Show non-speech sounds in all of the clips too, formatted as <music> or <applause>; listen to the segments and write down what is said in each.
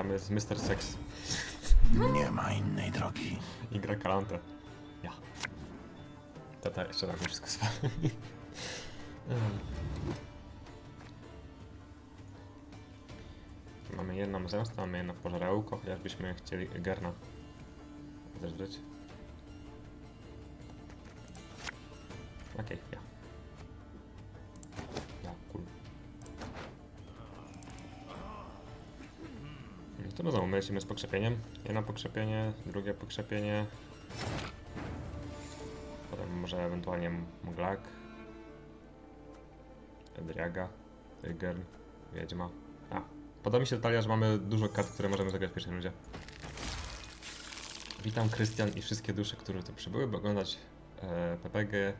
Tam jest Mr. Sex Nie ma innej drogi. i gra Kalante. Ja. Tata jeszcze tak mi wszystko <laughs> spali. Mamy jedną zemstę, mamy jedno pożarełko, chociażbyśmy chcieli Gerna zeżreć. Okej. Ja, to znowu my lecimy z pokrzepieniem. Jedno pokrzepienie, drugie pokrzepienie. Potem może ewentualnie Muglak. Edriaga, Tygern, Wiedźma. A, podoba mi się detalia, że mamy dużo kart, które możemy zagrać w pierwszej rundzie. Witam Krystian i wszystkie dusze, które tu przybyły, by oglądać e, PPG,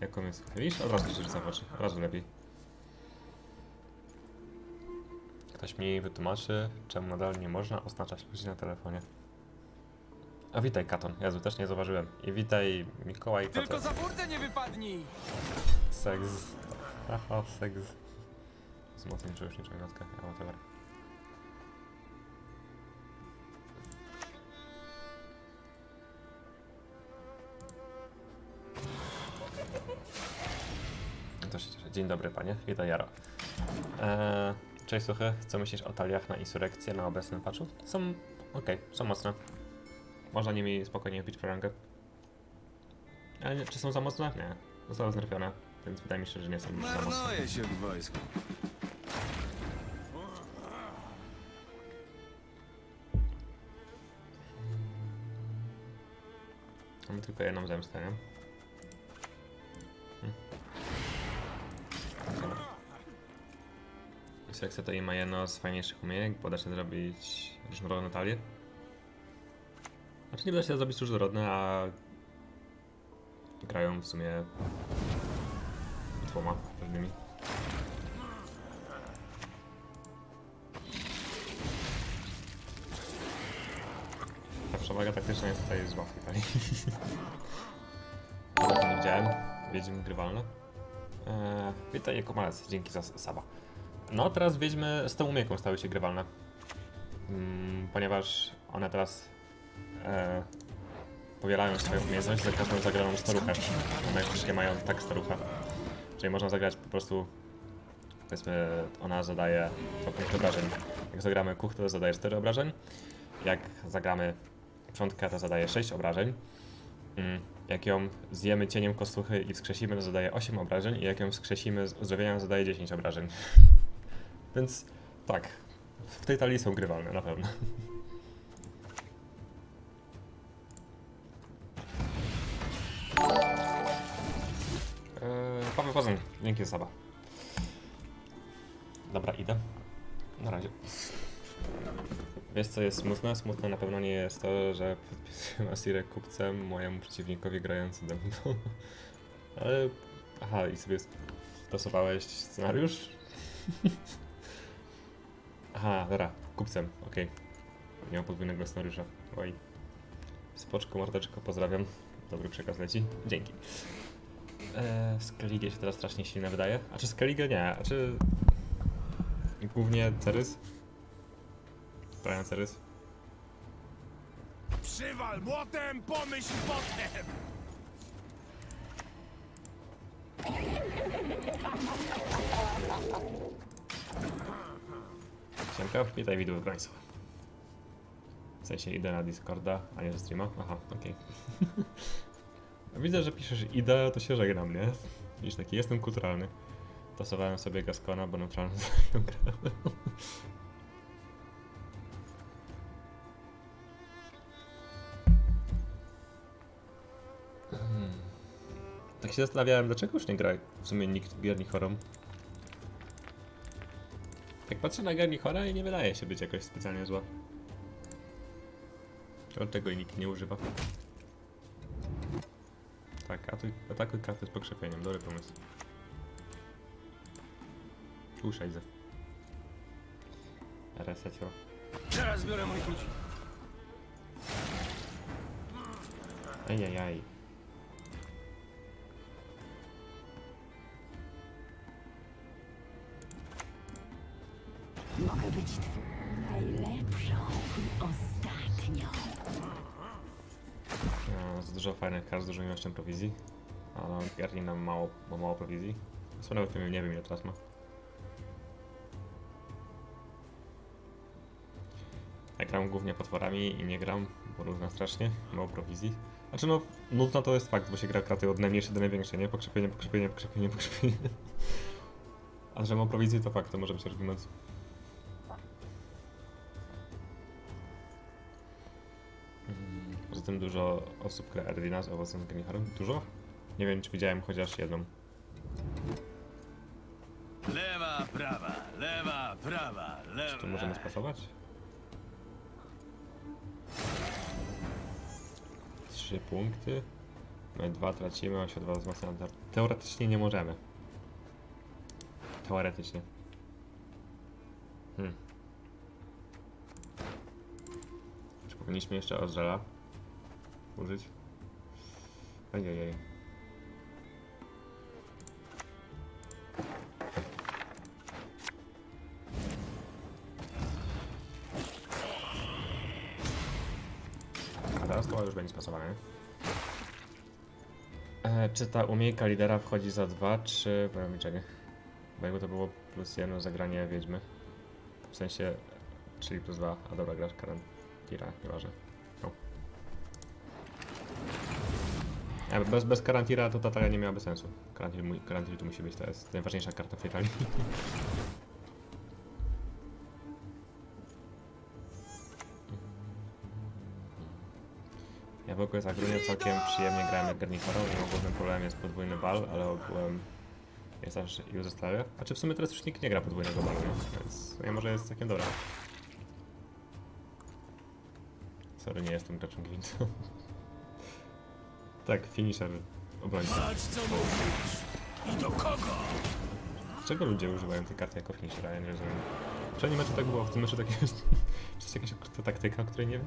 jaką jest Widzisz? Od razu się rzuca w oczy, od razu lepiej. Ktoś mi wytłumaczy, czemu nadal nie można oznaczać ludzi na telefonie. A witaj Katon, Jezu, też nie zauważyłem. I witaj Mikołaj Tylko Katon. za burtę nie wypadnij! Seks. Haha, seks. Wzmocnień przełóżniczego notka, a whatever. To się cieszę. Dzień dobry panie, witaj Jaro. Eee, cześć suchy, co myślisz o taliach na insurekcję na obecnym patchu? Są okej, są mocne. Można nimi spokojnie wbić prorangę. Ale nie, czy są za mocne? Nie. Zostały znerfione, więc wydaje mi się, że nie są już za mocne. Marnuje się w wojsku. Mamy tylko jedną zemstę, nie? Sekcja to ma jedno z fajniejszych umiejętności, bo da się zrobić różnorodne talie. Znaczy nie da się zrobić różnorodne, a grają w sumie dwoma pewnymi. Ta przewaga taktyczna jest tutaj zła w tej talii. <laughs> Tego nie widziałem. Wiedźmy grywalne. Eee, witaj jako malec, dzięki za saba. No, teraz wiedźmy z tą umiejętnością stały się grywalne. Mm, ponieważ one teraz e, powielają swoją umiejętność za każdą zagraną staruchę. One wszystkie mają tak staruchę. Czyli można zagrać po prostu powiedzmy ona zadaje 2 punkty obrażeń. Jak zagramy kuch, to zadaje 4 obrażeń. Jak zagramy przątkę, to zadaje 6 obrażeń. Mm, Jak ją zjemy cieniem kostuchy i wskrzesimy, to zadaje 8 obrażeń. I jak ją wskrzesimy z uzdrowieniem, zadaje 10 obrażeń. <laughs> Więc tak, w tej talii są grywalne, na pewno. Eee, Paweł Poznań, dzięki za. Dobra, idę. Na razie. Wiesz co jest smutne? Smutne na pewno nie jest to, że podpisuję Asirę kupcem mojemu przeciwnikowi grającemu. Ale... Aha, i sobie stosowałeś scenariusz? Aha, dobra, kupcem, okej. Nie mam podwójnego scenariusza. Oj. Spoczko, mordeczko, pozdrawiam. Dobry przekaz leci. Dzięki. Eee, Skellige się teraz strasznie silne wydaje. A czy Skellige? Nie. A czy... Głównie Cerys? Brian Cerys? Przywal młotem, pomyśl potem! Siemka, witaj widły Państwa. W sensie idę na Discorda, a nie ze streama. Aha, okej. <laughs> Widzę, że piszesz idę, to się żegnam, nie? Widzisz, taki jestem kulturalny. Tasowałem sobie Gaskona, bo neutralną grałem. Hmm. Tak się zastanawiałem, dlaczego już nie gra w sumie nikt Gierni Chorom. Jak patrzę na Garni Chora i nie wydaje się być jakoś specjalnie zła. Dlaczego jej nikt nie używa? Tak, atakuj, atakuj kartę z pokrzepieniem, dobry pomysł. Uszaj ze. Resetio. Teraz zbiorę moich ludzi. Ajajaj. Mogę Kart z dużą ilością prowizji. A Garni nam mało, ma mało prowizji. Zresztą nawet nie wiem ile teraz ma. Ja gram głównie potworami i nie gram, bo nudna strasznie, mało prowizji. Znaczy no, nudna to jest fakt, bo się gra kraty od najmniejszej do największej, nie? Pokrzepienie, pokrzepienie, pokrzepienie, pokrzepienie. <laughs> A że mało prowizji to fakt, to może być argument. Poza tym dużo osób gra Erdina z owocem Geniharem. Dużo? Nie wiem, czy widziałem chociaż jedną. Lewa, prawa, lewa, prawa, lewa. Czy to możemy spasować? Trzy punkty. My dwa tracimy, on się dwa wzmacnia. Teoretycznie nie możemy. Teoretycznie. Hmm. Czy powinniśmy jeszcze Ozrela użyć? Ojej. A teraz to już będzie spasowane. E, czy ta umiejka lidera wchodzi za dwa, czy... Moje milczenie. Bo to było plus jedno zagranie wiedźmy. W sensie... Czyli plus dwa. A dobra, grasz karantira, nieważne. Bez, bez karantira to ta talia nie miałaby sensu. Karantir, karantir tu musi być, to jest najważniejsza karta w tej talii. Ja w ogóle z Agrunie całkiem przyjemnie grałem jak Garnifarą i ogólnym problemem jest podwójny bal, ale ogółem jest aż i zostawia. A czy w sumie teraz już nikt nie gra podwójnego balu, więc ja może jest całkiem dobra. Sorry, nie jestem graczem Gwintu. Tak, finisher mówisz. I do kogo? Czego ludzie używają tej karty jako finishera? Ja nie rozumiem. W poprzednim meczu tak było, w tym meczu tak jest. Czy jest jakaś taktyka, o której nie wiem?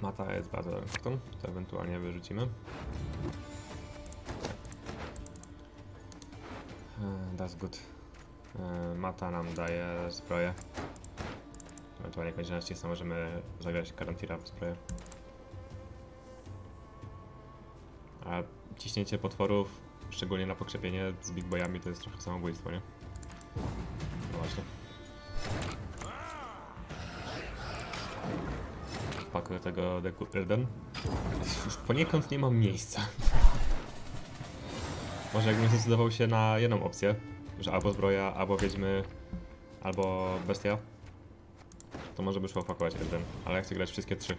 Mata jest bardzo kartą, to ewentualnie wyrzucimy. E, That's good. E, Mata nam daje zbroję. Ewentualnie konieczności są, możemy zagrać Karantira w zbroję. A ciśnięcie potworów, szczególnie na pokrzepienie z big boyami, to jest trochę samobójstwo, nie? No właśnie. Wpakuję tego deku 1. Już poniekąd nie mam miejsca. Może jakbym zdecydował się na jedną opcję, że albo zbroja, albo wiedźmy, albo bestia, to może by szło wpakować jeden, ale ja chcę grać wszystkie trzy.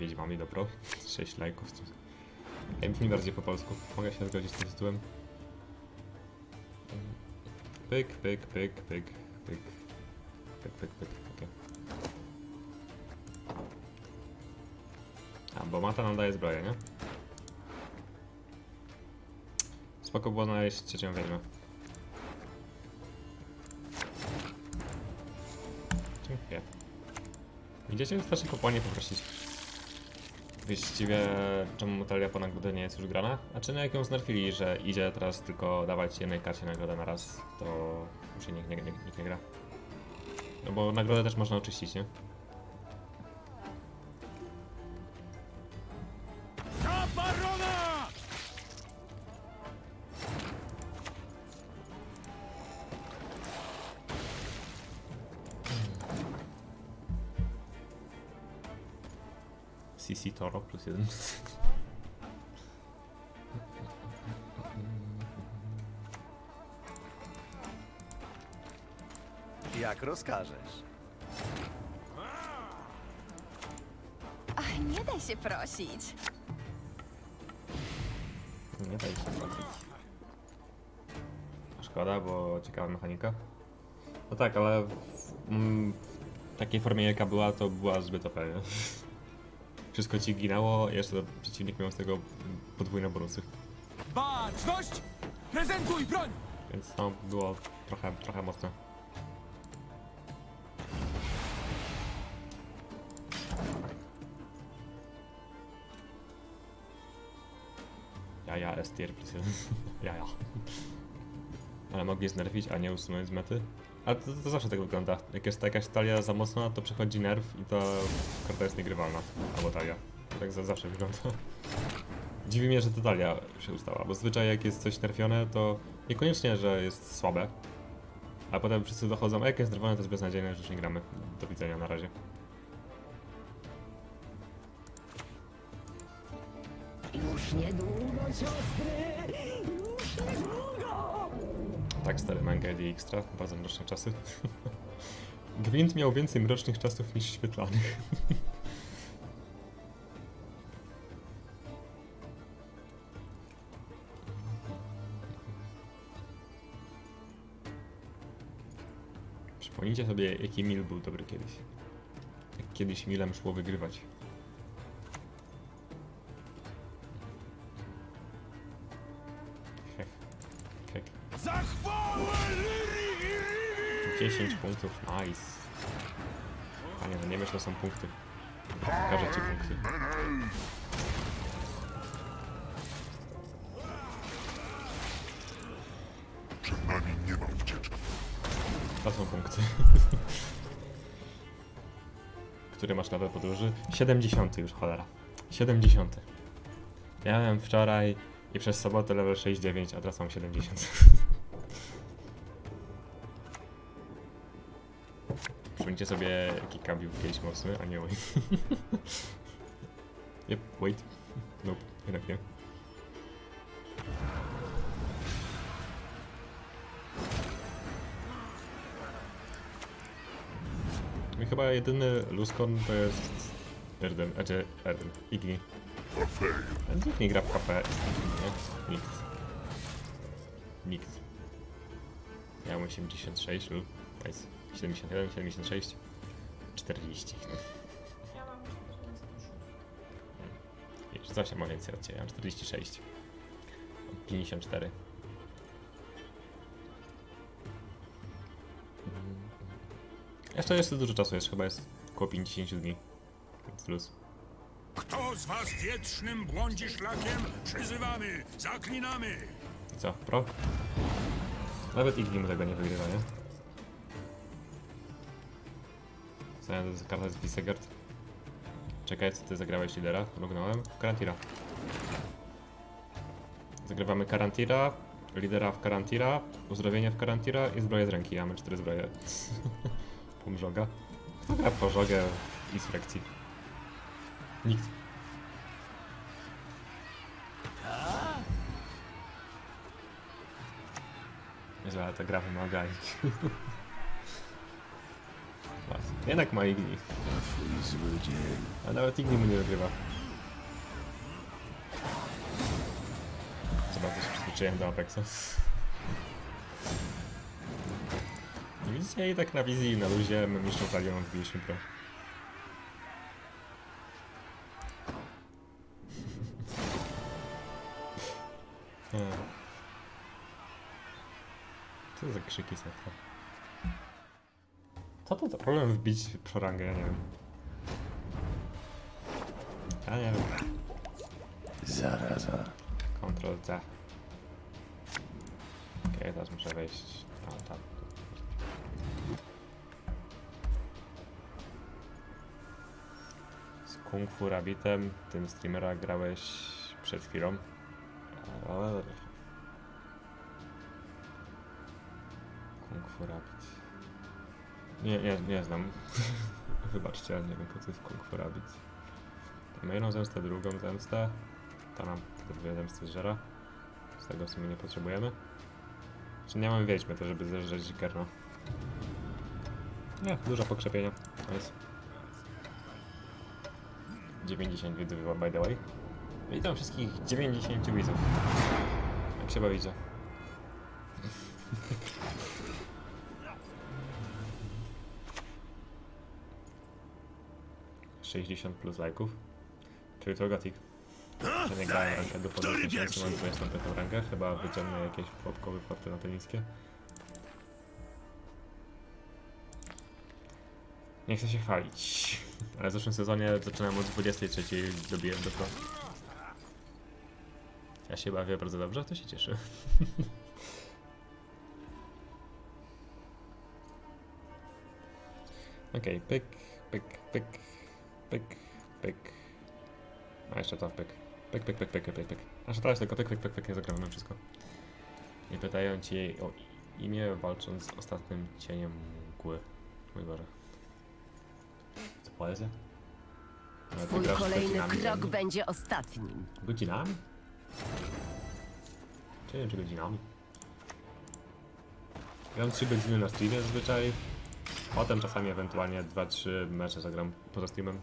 Wiedźmami, dobro. 6 <laughs> lajków. Ja brzmi bardziej po polsku. Mogę się zgodzić z tym tytułem. Pyk, pyk, pyk, pyk, pyk. Pyk, pyk, pyk, okej. A, bo mata nam daje zbroję, nie? Spoko było znaleźć trzecią wiedźmę. Dziękuję. Widzicie? Wystarczy kopłanie poprosić. Właściwie czemu Mutalia po nagrodę nie jest już grana? A czy na jak ją znerfili, że idzie teraz tylko dawać jednej karcie nagrodę na raz, to już się nikt nie, nikt nie gra. No bo nagrodę też można oczyścić, nie? Plus jeden. Jak rozkażesz. Ach, nie daj się prosić. Nie daj się trafić. Szkoda, bo ciekawa mechanika. No tak, ale w, mm, w takiej formie jaka była, to była zbyt OP, nie? Wszystko ci ginęło, jeszcze przeciwnik miał z tego podwójne bonusy. Baczność! Prezentuj broń! Więc no, było trochę, trochę mocne. Ja, ja, S tier plus <laughs> jeden. Ja, ja. Ale mogli znerfić, a nie usunąć z mety. Ale to, to zawsze tak wygląda. Jak jest jakaś talia za mocna, to przechodzi nerw i to karta jest niegrywalna. Albo talia. Tak za zawsze wygląda. Dziwi mnie, że to talia się ustała, bo zwyczaj jak jest coś nerfione, to niekoniecznie, że jest słabe. A potem wszyscy dochodzą, a jak jest nerfione, to jest beznadziejne, że już nie gramy. Do widzenia na razie. Już niedługo, siostry! Już niedługo! Tak, stary manga i Extra, bardzo mroczne czasy. <laughs> Gwint miał więcej mrocznych czasów niż świetlanych. <laughs> Przypomnijcie sobie, jaki Mil był dobry kiedyś. Jak kiedyś Milem szło wygrywać. 10 punktów, nice. Panie, no nie wiesz, to są punkty. Pokażę ci punkty. Przed nami nie ma ucieczki. To są punkty. <laughs> Który masz level podróży? 70 już, cholera. 70. Ja miałem wczoraj i przez sobotę level 69, a teraz mam 70. <laughs> Przypomnijcie sobie, jaki kabił kiedyś mocny, a nie wait. <laughs> yep, wait. Nope, jednak nie. I chyba jedyny Luskon to jest Erden, znaczy Erden, Igni. A Nikt nie gra w HP. Nie? Nikt. Nikt. Ja mam 86 lub nice. 71, 76, 40. Ja mam 46. Wiesz, coś mam więcej od ciebie, ja mam 46. Mam 54. Mm. Jeszcze jest dużo czasu, jest chyba jest około 50 dni. Więc luz. Kto z was wietrznym błądzi szlakiem? Przyzywamy, zaklinamy! I co, pro? Nawet Igni mu tego nie wygrywa, nie? To jest karta z Visegard. Czekaj, co ty zagrałeś lidera? Mrugnąłem. Karantira. Zagrywamy Karantira, lidera w Karantira, uzdrowienie w Karantira i zbroję z ręki. Ja mamy cztery zbroje. <laughs> Półmrzoga. Kto gra po żogę w Insurrekcji? Nikt. Ale ta gra wymaga. <laughs> Jednak ma Igni. A nawet Igni mu nie wygrywa. Za bardzo się przyzwyczaiłem do Apexa. Nie widzicie? I tak na wizji, na luzie, my mistrzą talią wbiliśmy pro. <laughs> Hmm. Co za krzyki są? Co to za problem wbić prorangę? Ja nie wiem. Ja nie wiem. Zaraza. Ctrl C. Okej, teraz muszę wejść. tam, tam. Z Kung Fu Rabbitem, tym streamera grałeś przed chwilą. Ale... Kung Fu Rabbit. Nie, nie, nie znam. <laughs> Wybaczcie, ale nie wiem, po co jest Kung Fu Rabbit. Mamy jedną zemstę, drugą zemstę. Ta nam te dwie zemsty zżera. Z tego w sumie nie potrzebujemy. Czy nie mamy wiedźmy to, żeby zeżreć garno. Nie, dużo pokrzepienia. Nice. 90 widzów by the way. Witam wszystkich 90 widzów. Jak się bawicie? Sześćdziesiąt plus lajków. Czyli to Gothic. Że nie grałem rankę do podróży, miesięcy mam 25 rankę, chyba wyciągnę jakieś pułapkowe forty na te niskie. Nie chcę się chwalić, ale w zeszłym sezonie zaczynałem od 23, dobiłem do pro. Ja się bawię bardzo dobrze, to się cieszę. <laughs> Okej, pyk, pyk, pyk, pyk, pyk. A jeszcze to pyk. Pyk, pyk, pyk, pyk, pyk, pyk. Aż teraz tylko pyk, pyk, pyk, pyk, nie zagramy na wszystko. I pytają ci jej o imię, walcząc z ostatnim cieniem mgły. Mój Boże. Co poezja? Ale ty Twój grasz kolejny godzinami, krok nie? będzie ostatnim. Godzinami? Czy nie, czy godzinami? Gram 3 godziny na streamie zazwyczaj. Potem czasami ewentualnie 2-3 mecze zagram poza streamem.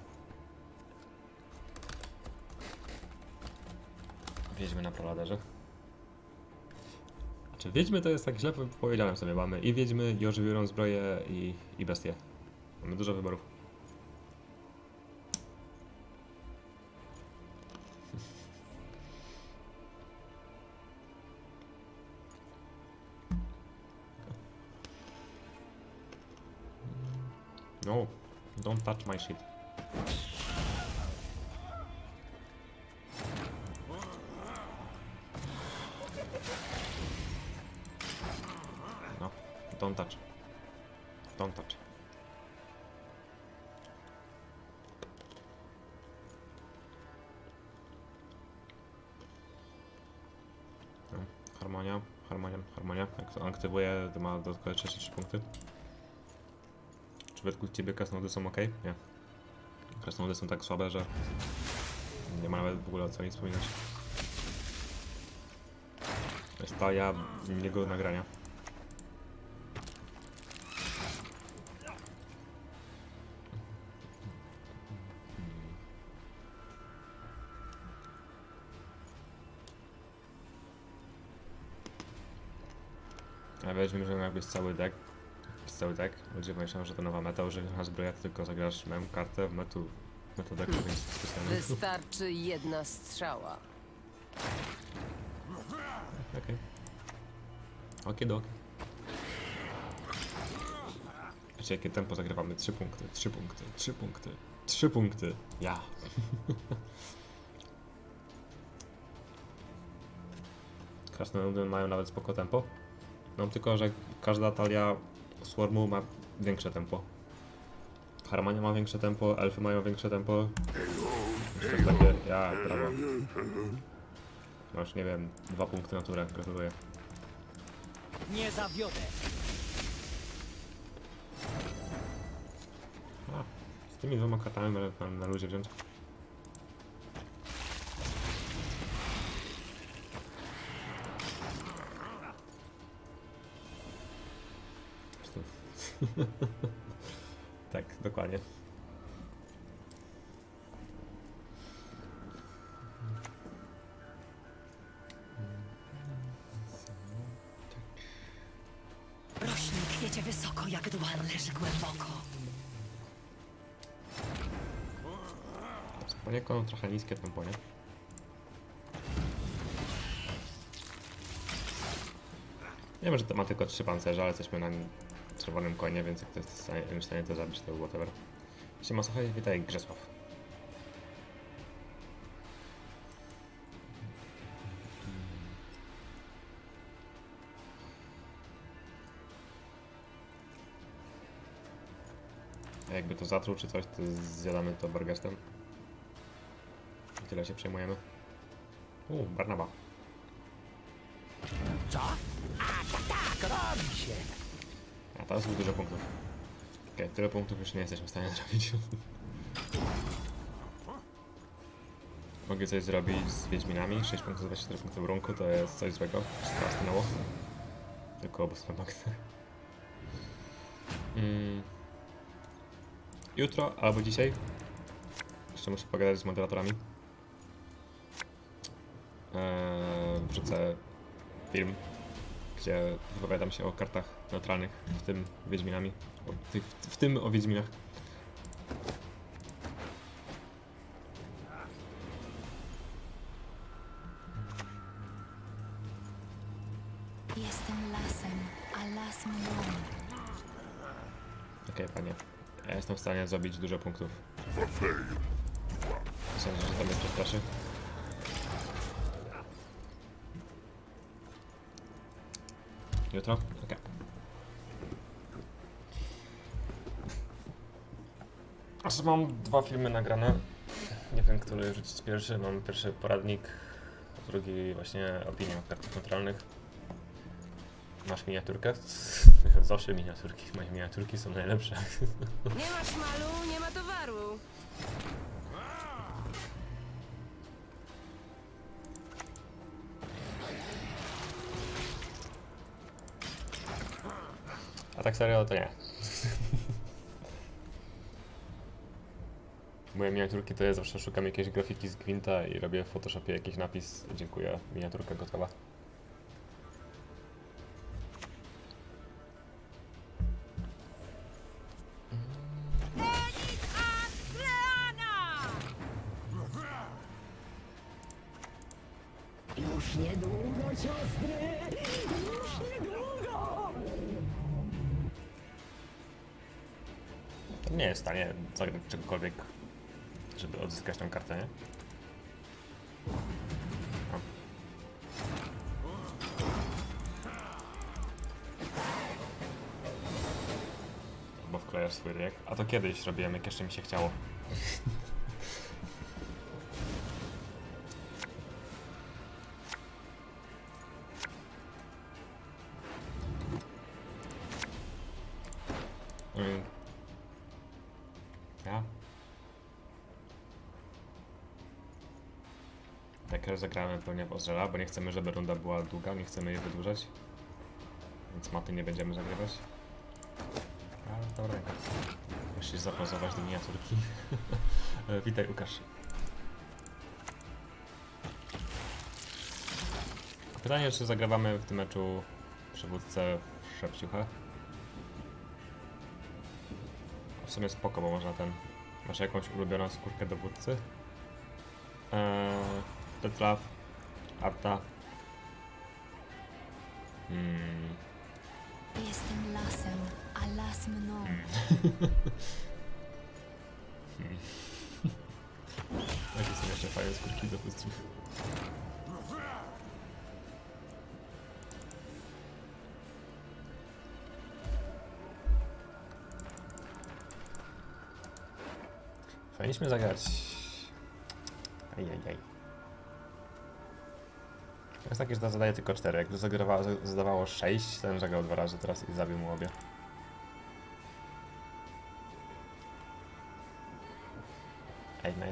Wiedźmy na proladerze. Znaczy Wiedźmy to jest tak źle powiedziałem sobie, mamy i Wiedźmy, i ożywiorą zbroję, i, i bestie. Mamy dużo wyborów. <laughs> No, don't touch my shit. Don't touch. Don't touch. No, harmonia, harmonia, harmonia. Jak to aktywuje, to ma dodatkowe 33 punkty. Czy według ciebie krasnoludy są ok? Nie. Krasnoludy są tak słabe, że nie ma nawet w ogóle o co nic wspominać. Jest ta ja niego nagrania. Jest cały deck, jest cały deck, ludzie myślą, że to nowa meta, używana zbroja, ty tylko zagrasz mem kartę w metu, metu decku, więc specjalnie. Wystarczy jedna strzała. Okej. Okidoki. Wiecie, jakie tempo zagrywamy? 3 punkty, 3 punkty, 3 punkty, 3 punkty. Ja. <laughs> Krasnoludy mają nawet spoko tempo. No tylko, że każda talia Swarmu ma większe tempo. Harmonia ma większe tempo, elfy mają większe tempo. To jest takie, ja, brawo. Masz, nie wiem, dwa punkty na turę, gratuluję. Nie zawiodę. A, z tymi dwoma kartami możemy na, na ludzie wziąć. <laughs> tak, dokładnie. Rośnie kwiecie wysoko, jak dłan leży głęboko. Poniekąd trochę niskie tempo, nie? Nie wiem, że to ma tylko trzy pancerze, ale jesteśmy na czerwonym konie, więc jak to jest w stanie, to zabić, to whatever. Siema, słuchaj, witaj Grzesław. A jakby to zatruł czy coś, to zjadamy to burgestem. I tyle się przejmujemy. U, Barnaba. Co? A, tak, tak, robi się. A teraz jest dużo punktów. Okej, tyle punktów już nie jesteśmy w stanie zrobić. Mogę coś zrobić z Wiedźminami. 6 punktów, 24 punktów w runku to jest coś złego. Wszystko stanęło. Tylko obu stronach. Mm. Jutro albo dzisiaj. Jeszcze muszę pogadać z moderatorami. Eee, wrzucę film, gdzie wypowiadam się o kartach neutralnych, w tym Wiedźminami. O, tych, w tym o Wiedźminach. Jestem lasem, a las mną. Okej, panie. Ja jestem w stanie zrobić dużo punktów. Sądzę, że to mnie przestraszy. Jutro? Okej. Aż mam dwa filmy nagrane. Nie wiem, który rzucić pierwszy. Mam pierwszy poradnik, a drugi właśnie opinię o kartach neutralnych. Masz miniaturkę? <laughs> Zawsze miniaturki. Moje miniaturki są najlepsze. Nie ma szmalu, nie ma A tak serio to nie. Moje miniaturki to ja zawsze szukam jakiejś grafiki z Gwinta i robię w Photoshopie jakiś napis. Dziękuję, miniaturka gotowa. To kiedyś robiłem, jak jeszcze mi się chciało. Ja? Tak rozegramy pełnię w Ozrela, bo nie chcemy, żeby runda była długa, nie chcemy jej wydłużać. Więc maty nie będziemy zagrywać. Ale dobra. Musisz zapozować do miniaturki. <laughs> E, Witaj, Łukasz. Pytanie, czy zagrywamy w tym meczu przywódcę Szepciucha? W sumie spoko, bo można ten... Masz jakąś ulubioną skórkę dowódcy? Eee, Tetraf, Arta. Hmm. Las mną. <laughs> Jakie są jeszcze fajne skórki dowódców? Powinniśmy zagrać. Ajajaj. To jest takie, że zadaje tylko 4. Jakby zagrywa, zadawało 6, ten zagrał dwa razy teraz i zabił mu obie.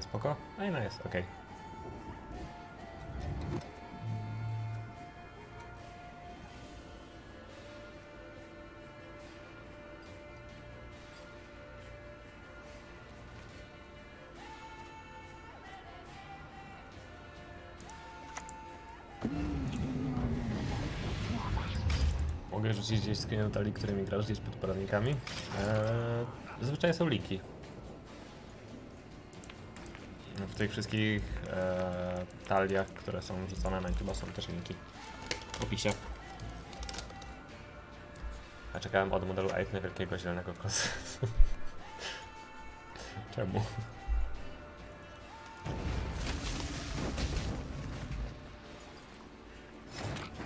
Ej, no spoko? Ej, no jest, okej. Mogę rzucić gdzieś screen talii, którymi grasz gdzieś pod poradnikami. Eee, zazwyczaj są linki. W tych wszystkich e, taliach, które są wrzucone na YouTube są też linki w opisie. Ja czekałem od modelu 8 na wielkiego zielonego kosa. <laughs> Czemu?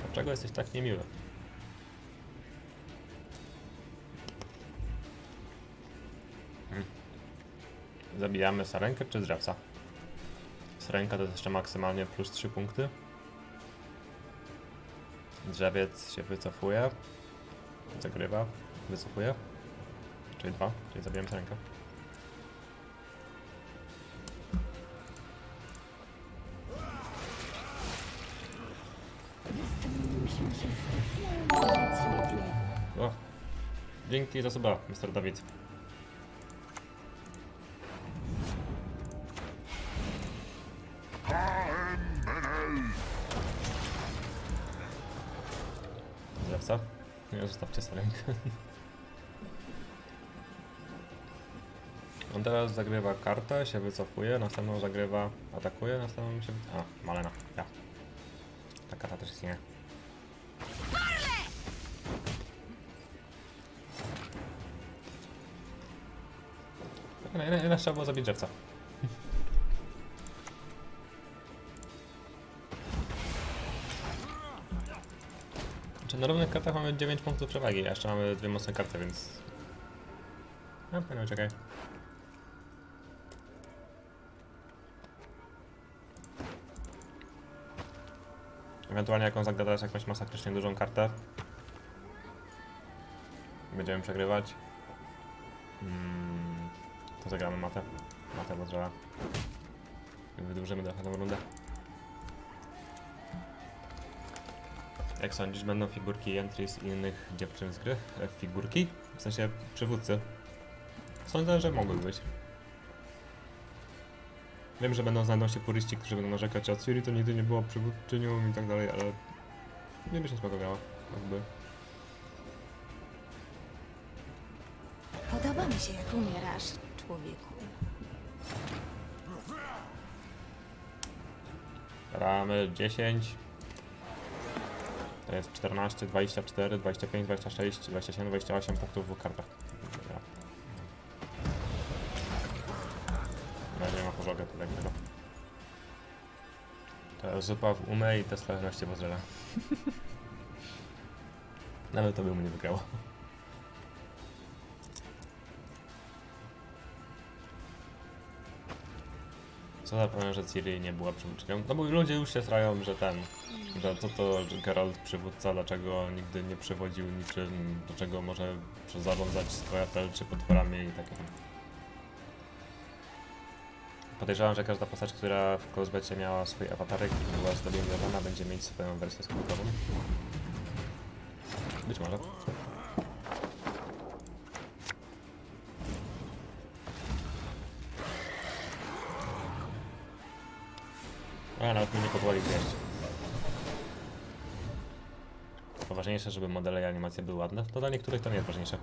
Dlaczego jesteś tak niemiły? Hmm. Zabijamy sarenkę czy drzewca? Sarenka to jest jeszcze maksymalnie plus 3 punkty. Drzewiec się wycofuje. Zagrywa. Wycofuje. Czyli dwa, czyli zabijamy sarenkę. O. Dzięki za suba, Mr. Dawid. Zostawcie rękę. On teraz zagrywa kartę, się wycofuje, następną zagrywa, atakuje, następną się... A, Malena, ja. Ta karta też istnieje. Jednak trzeba było zabić drzewca. Na równych kartach mamy 9 punktów przewagi, a jeszcze mamy dwie mocne karty, więc... No, no czekaj. Ewentualnie jak on zagra teraz jakąś masakrycznie dużą kartę. Będziemy przegrywać. Mm, to zagramy matę. Matę Bozrela. I wydłużymy trochę tę rundę. Jak sądzisz, będą figurki entries innych dziewczyn z gry? E, figurki? W sensie przywódcy. Sądzę, że mogły być. Wiem, że będą znajdą się puryści, którzy będą narzekać, a Ciri to nigdy nie była przywódczynią i tak dalej, ale nie by się spoko grała. Jakby. Podoba mi się, jak umierasz, człowieku. Ramy 10. To jest 14, 24, 25, 26, 27, 28 punktów w kartach. Dobra. Nie ma pożogę tutaj tego. To zupa w umę i te sprawności Bozrela. <laughs> Nawet to by mu nie wygrało. Co za że Ciri nie była przywódczynią? No bo ludzie już się strają, że ten, co to Geralt przywódca, dlaczego nigdy nie przewodził niczym, dlaczego może zarządzać skojatel czy potworami i takie. Podejrzewam, że każda postać, która w Closebecie miała swój awatarek i była zdominowana, będzie mieć swoją wersję skrótową. Być może. Ale nawet mi nie pozwoli zjeść. Poważniejsze, żeby modele i animacje były ładne. To dla niektórych to nie jest ważniejsze.